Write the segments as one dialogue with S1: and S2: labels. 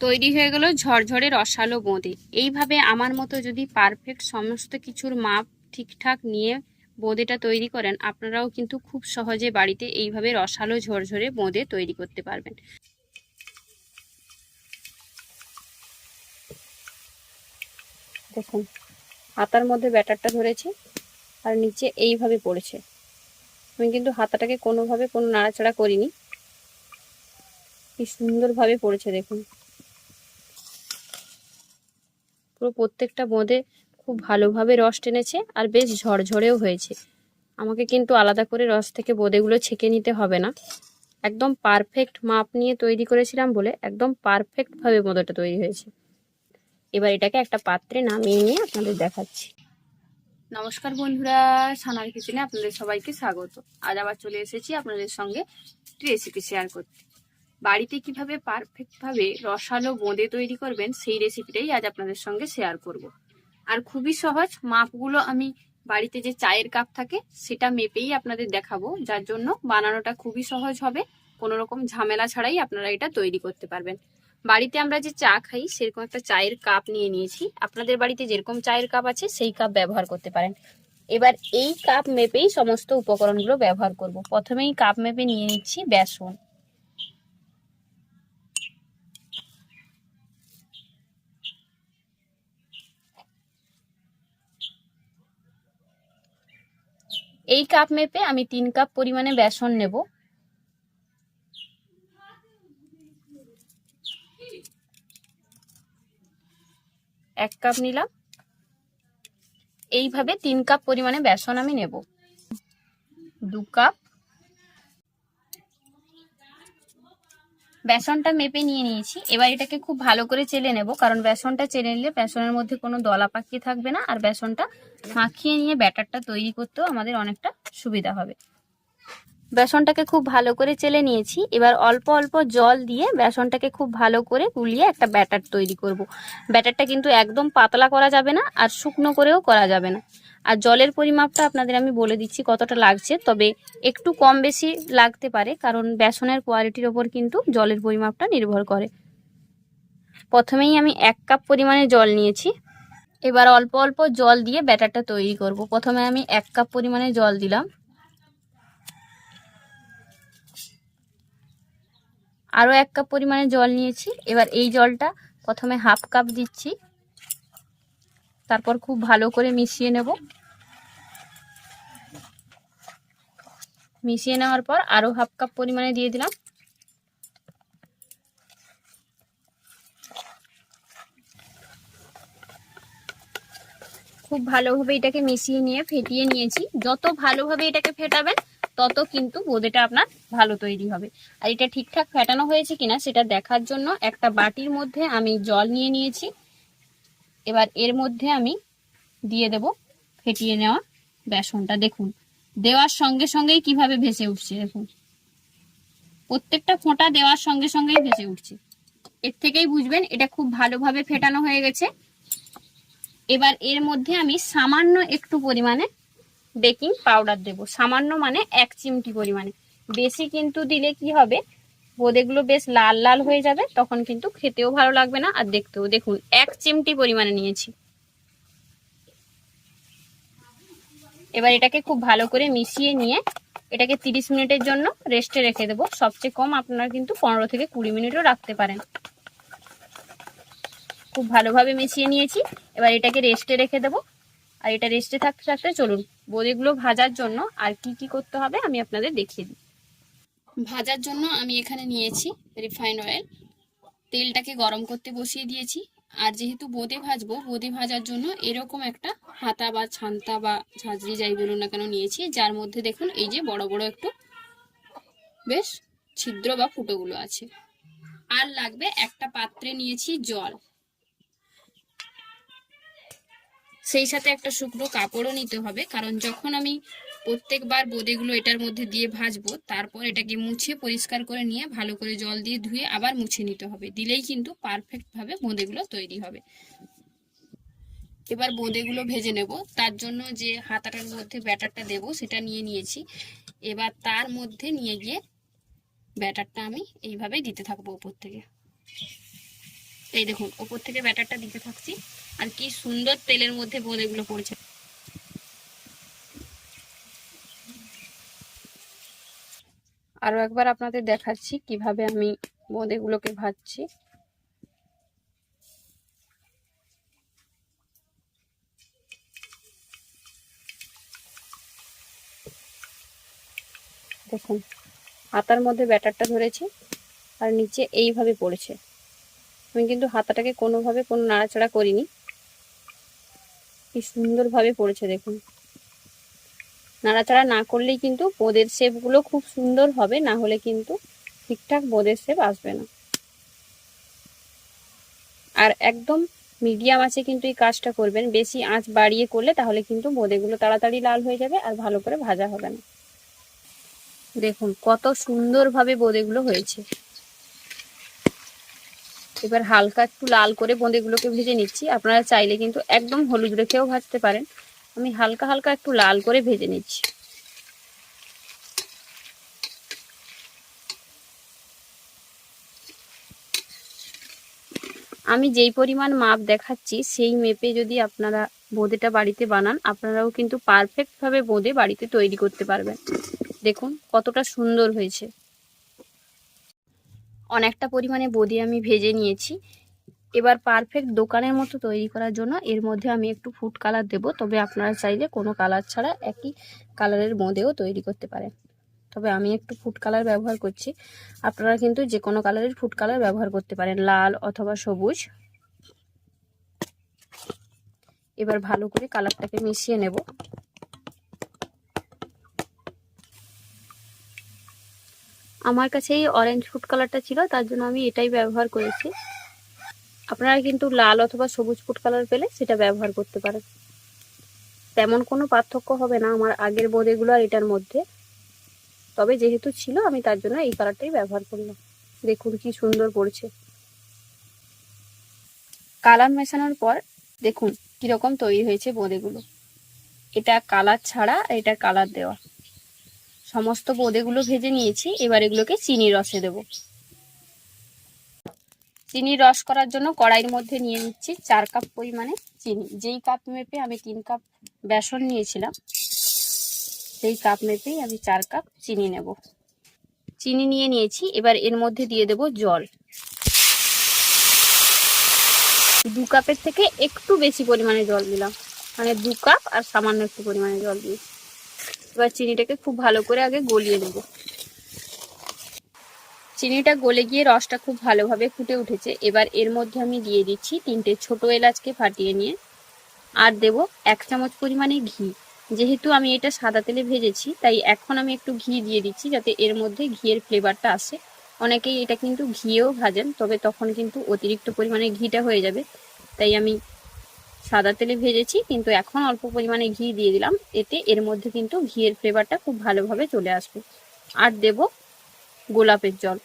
S1: তৈরি হয়ে গেল ঝরঝরে রসালো বোঁদে। এইভাবে আমার মতো যদি পারফেক্ট সমস্ত কিছুর মাপ ঠিকঠাক নিয়ে বোঁদেটা তৈরি করেন, আপনারাও কিন্তু খুব সহজে বাড়িতে এইভাবে রসালো ঝরঝরে বোঁদে তৈরি করতে পারবেন। দেখুন, হাতার মধ্যে ব্যাটারটা ধরেছে আর নিচে এইভাবে পড়েছে। আমি কিন্তু হাতাটাকে কোনোভাবে কোনো নাড়াচাড়া করিনি। কি সুন্দরভাবে পড়েছে দেখুন। পুরো প্রত্যেকটা বোঁদে খুব ভালোভাবে রস টেনেছে আর বেশ ঝরঝরেও হয়েছে। আমাকে কিন্তু আলাদা করে রস থেকে বোঁদেগুলো ছেঁকে নিতে হবে না। একদম পারফেক্ট মাপ নিয়ে তৈরি করেছিলাম বলে একদম পারফেক্টভাবে বোঁদাটা তৈরি হয়েছে। এবার এটাকে একটা পাত্রে নামিয়ে নিয়ে আপনাদের দেখাচ্ছি। নমস্কার বন্ধুরা, সানার কিচেনে আপনাদের সবাইকে স্বাগত। আজ আবার চলে এসেছি আপনাদের সঙ্গে রেসিপি শেয়ার করতে। বাড়িতে কীভাবে পারফেক্টভাবে রসালো বোঁদে তৈরি করবেন, সেই রেসিপিটাই আজ আপনাদের সঙ্গে শেয়ার করব। আর খুবই সহজ, মাপগুলো আমি বাড়িতে যে চায়ের কাপ থাকে, সেটা মেপেই আপনাদের দেখাবো, যার জন্য বানানোটা খুবই সহজ হবে। কোনো রকম ঝামেলা ছাড়াই আপনারা এটা তৈরি করতে পারবেন। বাড়িতে আমরা যে চা খাই, সেরকম একটা চায়ের কাপ নিয়ে নিয়েছি। আপনাদের বাড়িতে যেরকম চায়ের কাপ আছে, সেই কাপ ব্যবহার করতে পারেন। এবার এই কাপ মেপেই সমস্ত উপকরণগুলো ব্যবহার করব। প্রথমেই কাপ মেপে নিয়ে নিচ্ছি বেসন। এই কাপ মেপে আমি তিন কাপ পরিমাণে বেসন নেব। এক কাপ নিলাম। এইভাবে তিন কাপ পরিমাণে বেসন আমি নেব। দু কাপ বেসনটা মেপে নিয়ে নিয়েছি। এবার এটাকে খুব ভালো করে চেলে নেব, কারণ বেসনটা চেলে নিলে বেসনের মধ্যে কোনো দলা পাকিয়ে থাকবে না, আর বেসনটা মাখিয়ে নিয়ে ব্যাটারটা তৈরি করতেও আমাদের অনেকটা সুবিধা হবে। বেসনটাকে খুব ভালো করে চেলে নিয়েছি। এবার অল্প অল্প জল দিয়ে বেসনটাকে খুব ভালো করে গুলিয়ে একটা ব্যাটার তৈরি করব। ব্যাটারটা কিন্তু একদম পাতলা করা যাবে না, আর শুকনো করেও করা যাবে না। আর জলের পরিমাপটা আপনাদের আমি বলে দিচ্ছি কতটা লাগছে, তবে একটু কম বেশি লাগতে পারে, কারণ বেসনের কোয়ালিটির ওপর কিন্তু জলের পরিমাপটা নির্ভর করে। প্রথমেই আমি এক কাপ পরিমাণে জল নিয়েছি। এবার অল্প অল্প জল দিয়ে ব্যাটারটা তৈরি করব। প্রথমে আমি এক কাপ পরিমাণে জল দিলাম। আরও এক কাপ পরিমাণে জল নিয়েছি। এবার এই জলটা প্রথমে হাফ কাপ দিচ্ছি। তারপর খুব ভালো করে মিশিয়ে নেব। মিশিয়ে নেওয়ার পর আরও হাফ কাপ পরিমাণে দিয়ে দিলাম। খুব ভালোভাবে এটাকে মিশিয়ে নিয়ে ফেটিয়ে নিয়েছি। যত ভালোভাবে এটাকে ফেটাবেন, তত কিন্তু বোঁদেটা আপনার ভালো তৈরি হবে। আর এটা ঠিকঠাক ফেটানো হয়েছে কিনা সেটা দেখার জন্য একটা বাটির মধ্যে আমি জল নিয়ে নিয়েছি। এবার এর মধ্যে আমি দিয়ে দেব ফেটিয়ে নেওয়া বেসনটা। দেখুন, দেওয়ার সঙ্গে সঙ্গেই কীভাবে ভেসে উঠছে, দেখুন। প্রত্যেকটা ফোঁটা দেওয়ার সঙ্গে সঙ্গেই ভেসে উঠছে। এর থেকেই বুঝবেন এটা খুব ভালোভাবে ফেটানো হয়ে গেছে। এবার এর মধ্যে আমি সামান্য একটু পরিমাণে বেকিং পাউডার দেব। সামান্য মানে এক চিমটি পরিমাণে। বেশি কিন্তু দিলে কি হবে? বোঁদেগুলো বেশ লাল লাল হয়ে যাবে, তখন কিন্তু খেতেও ভালো লাগবে না। আর দেখতেও দেখুন, এক চিমটি পরিমাণে নিয়েছি। এবার এটাকে খুব ভালো করে মিশিয়ে নিয়ে এটাকে তিরিশ মিনিটের জন্য রেস্টে রেখে দেবো। সবচেয়ে কম আপনারা কিন্তু পনেরো থেকে কুড়ি মিনিটও রাখতে পারেন। খুব ভালোভাবে মিশিয়ে নিয়েছি। এবার এটাকে রেস্টে রেখে দেবো। আর এটা রেস্টে থাকতে থাকতে চলুন, বোঁদেগুলো ভাজার জন্য আর কি কি করতে হবে আমি আপনাদের দেখিয়ে দিই। ভাজার জন্য আমি এখানে নিয়েছি রিফাইন অয়েল। তেলটাকে গরম করতে বসিয়ে দিয়েছি। আর যেহেতু বোঁদে ভাজবো, বোঁদে ভাজার জন্য এরকম একটা হাতা বা ছান্তা বা ঝাঁঝরি যাই বলুন না কেন নিয়েছি, যার মধ্যে দেখুন এই যে বড় বড় একটু বেশ ছিদ্র বা ফুটোগুলো আছে। আর লাগবে একটা পাত্রে নিয়েছি জল। সেই সাথে একটা শুকনো কাপড়ও নিতে হবে, কারণ যখন আমি প্রত্যেকবার বোঁদেগুলো এটার মধ্যে দিয়ে ভাজবো, তারপর এটাকে মুছে পরিষ্কার করে নিয়ে ভালো করে জল দিয়ে ধুয়ে আবার মুছে নিতে হবে। দিলেই কিন্তু পারফেক্টভাবে বোঁদেগুলো তৈরি হবে। এবার বোঁদেগুলো ভেজে নেব। তার জন্য যে হাতাটার মধ্যে ব্যাটারটা দেব সেটা নিয়ে নিয়েছি। এবার তার মধ্যে নিয়ে গিয়ে ব্যাটারটা আমি এইভাবে দিতে থাকব উপর থেকে। এই দেখুন, ওপর থেকে ব্যাটারটা দিতে থাকছি। আর কি সুন্দর তেলের মধ্যে বোঁদেগুলো পড়ছে। আরও একবার আপনাদের দেখাচ্ছি কীভাবে আমি বোঁদেগুলোকে ভাজছি। দেখুন, হাতার মধ্যে ব্যাটারটা ধরেছে আর নিচে এইভাবে পড়েছে। আমি কিন্তু হাতাটাকে কোনোভাবে কোনো নাড়াচাড়া করিনি। কি সুন্দরভাবে পড়েছে দেখুন। নাড়াচাড়া না করলেই কিন্তু বোঁদের শেপগুলো খুব সুন্দর হবে, না হলে কিন্তু ঠিকঠাক বোঁদের শেপ আসবে না। আর একদম মিডিয়াম আছে কিন্তু এই কাজটা করবেন, বেশি আঁচ বাড়িয়ে করলে তাহলে কিন্তু বোঁদেগুলো তাড়াতাড়ি লাল হয়ে যাবে আর ভালো করে ভাজা হবে না। দেখুন কত সুন্দরভাবে বোঁদেগুলো হয়েছে। এবার হালকা একটু লাল করে বোঁদেগুলোকে ভেজে নিচ্ছি, আপনারা চাইলে কিন্তু একদম হলুদ রেখেও ভাজতে পারেন। আমি হালকা হালকা একটু লাল করে ভেজে নিচ্ছি। আমি যেই পরিমাণ মাপ দেখাচ্ছি, সেই মেপে যদি আপনারা বোঁদেটা বাড়িতে বানান, আপনারাও কিন্তু পারফেক্টভাবে বোঁদে বাড়িতে তৈরি করতে পারবেন। দেখুন কতটা সুন্দর হয়েছে। অনেকটা পরিমাণে বোঁদে আমি ভেজে নিয়েছি। এবার পারফেক্ট দোকানের মতো তৈরি করার জন্য এর মধ্যে আমি একটু ফুড কালার দেব, তবে আপনারা চাইলে কোনো কালার ছাড়া একই কালারের বোঁদেও তৈরি করতে পারেন। তবে আমি একটু ফুড কালার ব্যবহার করছি। আপনারা কিন্তু যে কোনো কালারের ফুড কালার ব্যবহার করতে পারেন, লাল অথবা সবুজ। এবার ভালো করে কালারটাকে মিশিয়ে নেব। আমার কাছে এই অরেঞ্জ ফুড কালারটা ছিল, তার জন্য আমি এটাই ব্যবহার করেছি। আপনারা কিন্তু লাল অথবা সবুজ ফুড কালার পেলে সেটা ব্যবহার করতে পারেন। তেমন কোনো পার্থক্য হবে না আমার আগের বোঁদেগুলো আর এটার মধ্যে। তবে যেহেতু ছিল, আমি তার জন্য এই কালারটাই ব্যবহার করলাম। দেখুন কি সুন্দর পড়ছে। কালার মেশানোর পর দেখুন কীরকম তৈরি হয়েছে বোঁদেগুলো। এটা কালার ছাড়া এটা কালার দেওয়া। সমস্ত বোঁদেগুলো ভেজে নিয়েছি, এবার এগুলোকে চিনি রসে দেব। চিনি রস করার জন্য কড়াইয়ের মধ্যে নিয়ে নিচ্ছি চার কাপ পরিমাণে চিনি। যেই কাপ মেপে আমি তিন কাপ বেসন নিয়েছিলাম, সেই কাপ মেপেই আমি চার কাপ চিনি নেব। চিনি নিয়ে নিয়েছি, এবার এর মধ্যে দিয়ে দেব জল। দু কাপের থেকে একটু বেশি পরিমাণে জল দিলাম। মানে দু কাপ আর সামান্য একটু পরিমাণে জল দিয়েছি এবার চিনিটাকে খুব ভালো করে আগে গলিয়ে নেব। চিনিটা গলে গিয়ে রসটা খুব ভালোভাবে ফুটে উঠেছে। এবার এর মধ্যে আমি দিয়ে দিচ্ছি তিনটে ছোট এলাচকে ফাটিয়ে নিয়ে। আর দেব এক চামচ পরিমাণে ঘি। যেহেতু আমি এটা সাদা তেলে ভেজেছি, তাই এখন আমি একটু ঘি দিয়ে দিচ্ছি যাতে এর মধ্যে ঘিয়ের ফ্লেভারটা আসে। অনেকেই এটা কিন্তু ঘিয়েও ভাজেন, তবে তখন কিন্তু অতিরিক্ত পরিমাণে ঘিটা হয়ে যাবে। তাই আমি সাদা তেলে ভেজেছি, কিন্তু এখন অল্প পরিমাণে ঘি দিয়ে দিলাম। এতে এর মধ্যে কিন্তু ঘিয়ের ফ্লেভারটা খুব ভালোভাবে চলে আসবে। আর দেব গোলাপের জল।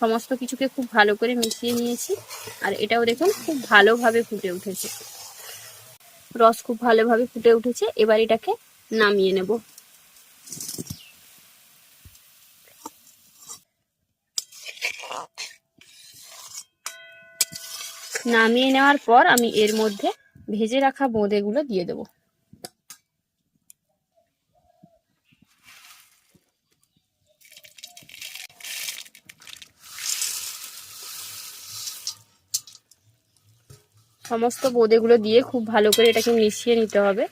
S1: সমস্ত কিছুকে খুব ভালো করে মিশিয়ে নিয়েছি। আর এটাও দেখুন, খুব ভালোভাবে ফুটে উঠেছে। রস খুব ভালোভাবে ফুটে উঠেছে। এবার এটাকে নামিয়ে নেব। নামিয়ে নেওয়ার পর আমি এর মধ্যে ভেজে রাখা বোঁদেগুলো দিয়ে দেব। সমস্ত বোঁদেগুলো দিয়ে খুব ভালো করে এটাকে মিশিয়ে নিতে হবে।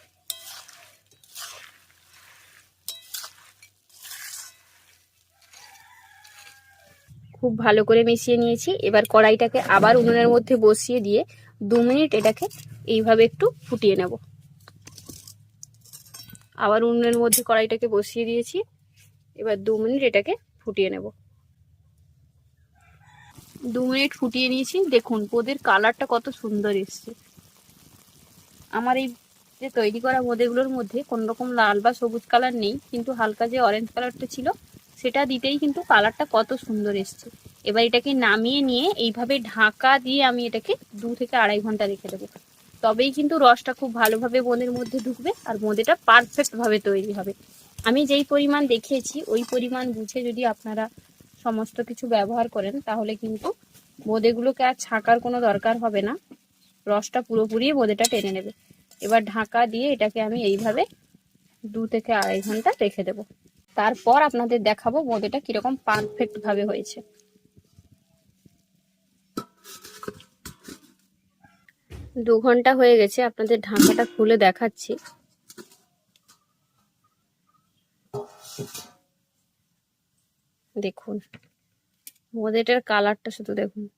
S1: খুব ভালো করে মিশিয়ে নিয়েছি। এবার কড়াইটাকে আবার উনুনের মধ্যে বসিয়ে দিয়ে দু মিনিট এটাকে এইভাবে একটু ফুটিয়ে নেব। আবার উনুনের মধ্যে কড়াইটাকে বসিয়ে দিয়েছি। এবার দু মিনিট এটাকে ফুটিয়ে নেব। দু মিনিট ফুটিয়ে নিয়েছি। দেখুন, পোদের কালারটা কত সুন্দর এসছে। আমার এই যে তৈরি করা বোঁদেগুলোর মধ্যে কোনো রকম লাল বা সবুজ কালার নেই, কিন্তু হালকা যে অরেঞ্জ কালারটা ছিল, সেটা দিতেই কিন্তু কালারটা কত সুন্দর এসছে। এবার এটাকে নামিয়ে নিয়ে এইভাবে ঢাকা দিয়ে আমি এটাকে দু থেকে আড়াই ঘণ্টা রেখে দেবো। তবেই কিন্তু রসটা খুব ভালোভাবে বোঁদের মধ্যে ঢুকবে আর বোঁদেটা পারফেক্টভাবে তৈরি হবে। আমি যেই পরিমাণ দেখিয়েছি, ওই পরিমাণ বুঝে যদি আপনারা সমস্ত কিছু ব্যবহার করেন, তাহলে কিন্তু বোঁদেগুলোকে আর ছাঁকার কোনো দরকার হবে না। রসটা পুরোপুরি বোঁদেটা টেনে নেবে। এবার ঢাকা দিয়ে এটাকে আমি এইভাবে দু থেকে আড়াই ঘণ্টা রেখে দেব। তারপর আপনাদের দেখাবো বোঁদেটা কীরকম পারফেক্ট ভাবে হয়েছে। দু ঘণ্টা হয়ে গেছে, আপনাদের ঢাকাটা খুলে দেখাচ্ছি। দেখুন। বোঁদেটার কালারটা শুধু দেখুন।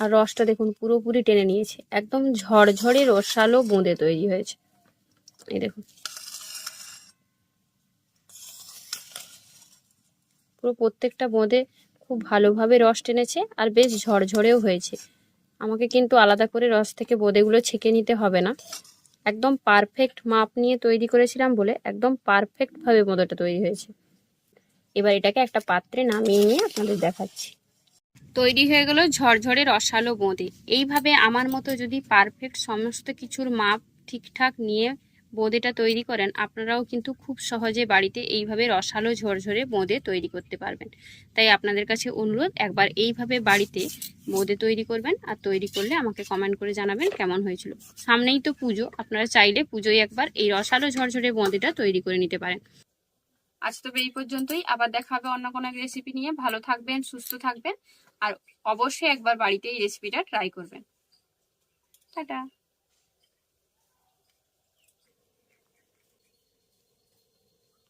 S1: আর রসটা দেখুন, পুরোপুরি টেনে নিয়েছে। একদম ঝরঝরে রসালো বোঁদে তৈরি হয়েছে। এই দেখুন। পুরো প্রত্যেকটা বোঁদে খুব ভালোভাবে রস টেনেছে আর বেশ ঝরঝরেও হয়েছে। আমাকে কিন্তু আলাদা করে রস থেকে বোঁদেগুলো ছেঁকে নিতে হবে না। একদম পারফেক্ট মাপ নিয়ে তৈরি করেছিলাম বলে একদম পারফেক্টভাবে মোদাটা তৈরি হয়েছে। এবার এটাকে একটা পাত্রে নামিয়ে নিয়ে আপনাদের দেখাচ্ছি। তৈরি হয়ে গেল ঝরঝরে রসালো বোঁদে এইভাবে আমার মতো যদি পারফেক্ট সমস্ত কিছুর মাপ ঠিকঠাক নিয়ে বোঁদেটা তৈরি করেন, আপনারাও কিন্তু খুব সহজে বাড়িতে এইভাবে রসালো ঝরঝরে বোঁদে তৈরি করতে পারবেন। তাই আপনাদের কাছে অনুরোধ, একবার এইভাবে বাড়িতে বোঁদে তৈরি করবেন আর তৈরি করলে আমাকে কমেন্ট করে জানাবেন কেমন হয়েছিল। সামনেই তো পুজো, আপনারা চাইলে পুজোয় একবার এই রসালো ঝরঝরে বোঁদেটা তৈরি করে নিতে পারেন। আজ তবে এই পর্যন্তই, আবার দেখা হবে অন্য কোনো রেসিপি নিয়ে। ভালো থাকবেন, সুস্থ থাকবেন, আর অবশ্যই একবার বাড়িতে এই রেসিপিটা ট্রাই করবেন। টাটা।